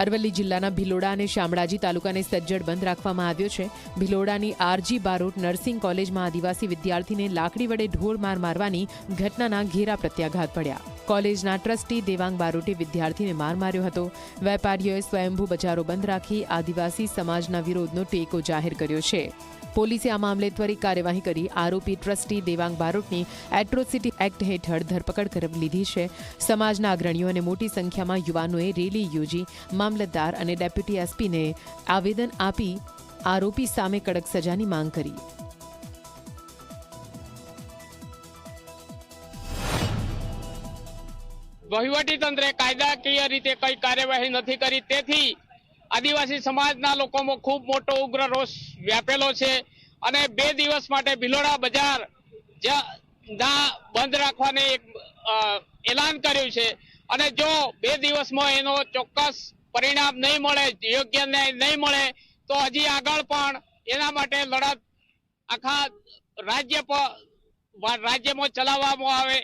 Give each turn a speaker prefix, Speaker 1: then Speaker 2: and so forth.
Speaker 1: અરવલ્લી જિલ્લાના ભિલોડા અને શામળાજી તાલુકાને સજ્જડ બંધ રાખવામાં આવ્યો છે. ભિલોડાની આરજી બારોટ નર્સિંગ કોલેજમાં આદિવાસી વિદ્યાર્થીને લાકડી વડે ઢોર માર મારવાની ઘટનાના ઘેરા પ્રત્યાઘાત પડ્યા. કોલેજના ટ્રસ્ટી દેવાંગ બારોટે વિદ્યાર્થીને માર માર્યો હતો. વેપારીઓએ સ્વયંભૂ બજારો બંધ રાખી આદિવાસી સમાજના વિરોધનો ટેકો જાહેર કર્યો છે. પોલીસે આ મામલે ત્વરિત કાર્યવાહી કરી. આરોપી ટ્રસ્ટી દેવાંગ બારોટની એટ્રોસિટી એક્ટ હેઠળ ધરપકડ કરી લીધી છે. સમાજના અગ્રણીઓ અને મોટી સંખ્યામાં યુવાનોએ રેલી યોજી મામલતદાર અને ડેપ્યુટી એસપીને આવેદન આપી આરોપી સામે કડક સજાની માંગ કરી.
Speaker 2: વહીવટી તંત્રે કાયદાકીય રીતે કઈ કાર્યવાહી નથી કરી. તેથી આદિવાસી સમાજના લોકોમાં ખૂબ મોટો ઉગ્ર રોષ વ્યાપેલો છે અને બે દિવસ માટે ભિલોડા બજાર ના બંધ રાખવાને એક એલાન કર્યું છે. અને જો બે દિવસમાં એનો ચોક્કસ પરિણામ નહીં મળે, યોગ્ય ન્યાય નહીં મળે, તો હજી આગળ પણ એના માટે લડત આખા રાજ્ય પર રાજ્યમાં ચલાવવામાં આવે.